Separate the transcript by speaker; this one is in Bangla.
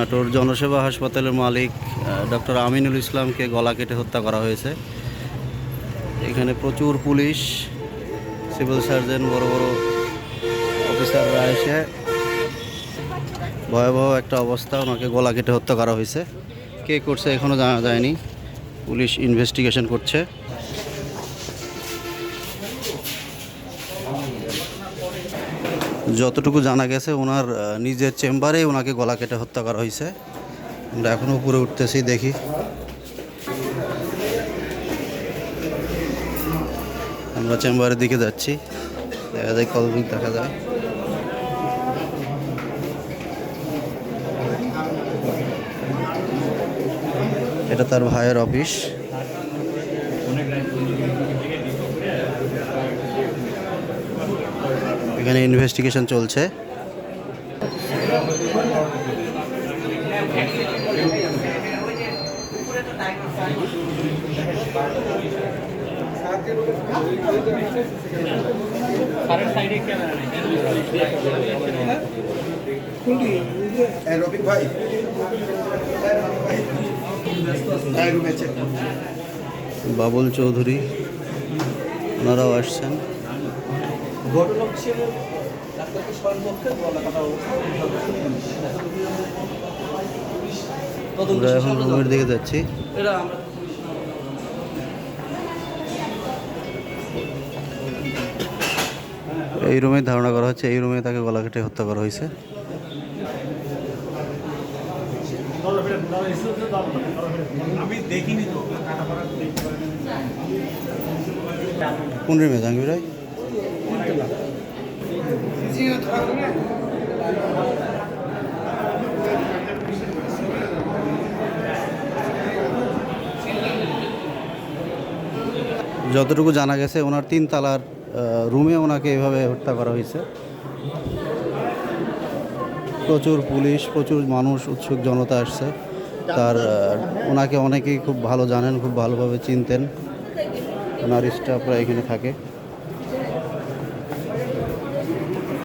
Speaker 1: নাটোর জনসেবা হাসপাতালের মালিক ডক্টর আমিনুল ইসলামকে গলা কেটে হত্যা করা হয়েছে। এখানে প্রচুর পুলিশ, সিভিল সার্জন, বড় বড় অফিসাররা এসে ভয়াবহ একটা অবস্থা, ওনাকে গলা কেটে হত্যা করা হয়েছে। কে করছে এখনও জানা যায়নি। পুলিশ ইনভেস্টিগেশন করছে। যতটুকু জানা গেছে, ওনার নিজের চেম্বারে ওনাকে গলা কেটে হত্যা করা হয়েছে। আমরা এখনও উপরে উঠতেছি, দেখি। আমরা চেম্বারের দিকে যাচ্ছি। দেখা যায় কতদূর দেখা যায়। এটা তার ভাইয়ের অফিস। এখানে ইনভেস্টিগেশন চলছে। বাবুল চৌধুরী ওনারাও আসছেন।
Speaker 2: ঘটনা ছিল ডাক্তারকে
Speaker 1: আমরা এখন রুমের দিকে যাচ্ছি।
Speaker 2: এটা আমরা
Speaker 1: এই রুমে ধারণা করা হচ্ছে এই রুমে তাকে গলা কেটে হত্যা করা হয়েছে।
Speaker 2: আমি দেখিনি তো
Speaker 1: কোন রুমে জাহাঙ্গীর ভাই যতটুকু জানা গেছে, ওনার তিন তালার রুমে ওনাকে এভাবে হত্যা করা হয়েছে। প্রচুর পুলিশ, প্রচুর মানুষ, উৎসুক জনতা আসছে। তার ওনাকে অনেকেই খুব ভালো জানেন, খুব ভালোভাবে চিনতেন। ওনার স্টাফরা এখানে থাকে।